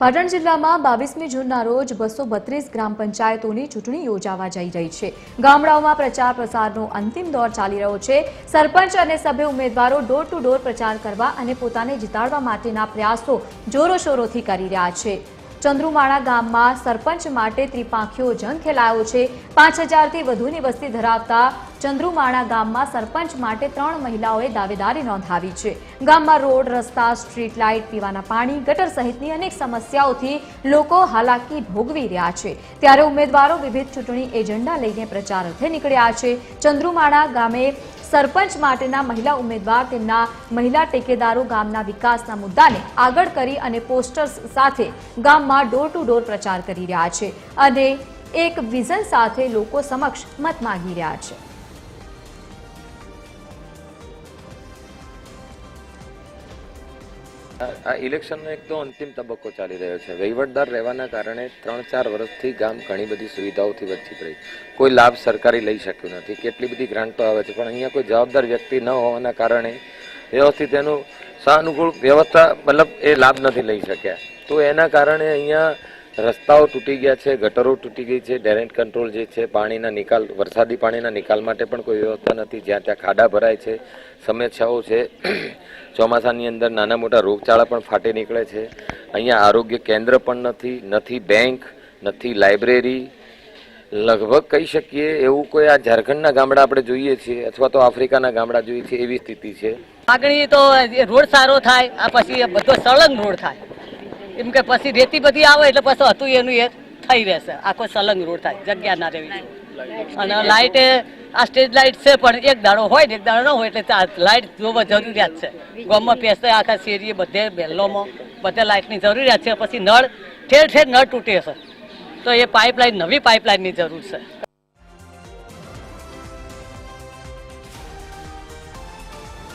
પાટણ જિલ્લામાં બાવીસમી જૂનના રોજ બસો બત્રીસ ગ્રામ પંચાયતોની ચૂંટણી યોજાવા જઈ રહી છે. ગામડાઓમાં પ્રચાર પ્રસારનો અંતિમ દોર ચાલી રહ્યો છે. સરપંચ અને સભ્ય ઉમેદવારો ડોર ટુ ડોર પ્રચાર કરવા અને પોતાને જીતાડવા માટેના પ્રયાસો જોરોશોરોથી કરી રહ્યા છે. ચંદ્રુમાળા ગામમાં સરપંચ માટે ત્રિપાંખીઓ જંગ ખેલાયો છે. પાંચ હજારથી વધુની વસ્તી ધરાવતા ચંદ્રુમાણા ગામમાં સરપંચ માટે ત્રણ મહિલાઓએ દાવેદારી નોંધાવી છે. ગામમાં રોડ, રસ્તા, સ્ટ્રીટ લાઇટ, પીવાના પાણી, ગટર સહિતની અનેક સમસ્યાઓથી લોકો હાલાકી ભોગવી રહ્યા છે. ત્યારે ઉમેદવારો વિવિધ ચૂંટણી એજન્ડા લઈને પ્રચાર અર્થે નીકળ્યા છે. ચંદ્રુમાણા ગામે સરપંચ માટેના મહિલા ઉમેદવાર તેમના મહિલા ટેકેદારો ગામના વિકાસના મુદ્દાને આગળ કરી અને પોસ્ટર્સ સાથે ગામમાં ડોર ટુ ડોર પ્રચાર કરી રહ્યા છે અને એક વિઝન સાથે લોકો સમક્ષ મત માંગી રહ્યા છે. આ ઇલેક્શનનો એક તો અંતિમ તબક્કો ચાલી રહ્યો છે. વહીવટદાર રહેવાના કારણે ત્રણ ચાર વર્ષથી ગામ ઘણી બધી સુવિધાઓથી વંચિત રહી. કોઈ લાભ સરકારી લઈ શક્યું નથી. કેટલી બધી ગ્રાન્ટો આવે છે. પણ અહીંયા કોઈ જવાબદાર વ્યક્તિ ન હોવાના કારણે વ્યવસ્થિત એનું સાનુકૂળ વ્યવસ્થા, મતલબ એ લાભ નથી લઈ શક્યા. તો એના કારણે અહીંયા રસ્તાઓ તૂટી ગયા છે, ગટરો તૂટી ગઈ છે ડેરેન્ટ કંટ્રોલ જે છે, પાણીના નિકાલ, વરસાદી પાણીના નિકાલ માટે પણ કોઈ વ્યવસ્થા નથી. જ્યાં ત્યાં ખાડા ભરાય છે, સમસ્યાઓ છે. ચોમાસાની અંદર નાના મોટા રોગચાળા પણ ફાટી નીકળે છે. અહીંયા આરોગ્ય કેન્દ્ર પણ નથી નથી બેંક, નથી લાઇબ્રેરી. લગભગ કહી શકીએ એવું કોઈ આ ઝારખંડના ગામડા આપણે જોઈએ છીએ અથવા તો આફ્રિકાના ગામડા જોઈએ છીએ એવી સ્થિતિ છે. માગણી તો રોડ સારો થાય, આ પછી બધો સળંગ રોડ થાય. એમ કે પછી રેતી બધી આવે એટલે પછી હતું એનું એ થઈ રહેશે. આખો સલંગ રોડ થાય, જગ્યા ના રહેવી અને લાઇટ આ સ્ટેજ લાઇટ છે, પણ એક દાડો હોય ને, એક દાડો ન હોય એટલે લાઇટ જોવા જરૂરિયાત છે. ગામમાં પેસે આખા શેરીએ બધે બેલોમાં બધે લાઇટની જરૂરિયાત છે. પછી નળ ઠેર ઠેર નળ તૂટે છે. તો એ પાઇપલાઇન, નવી પાઇપલાઇનની જરૂર છે.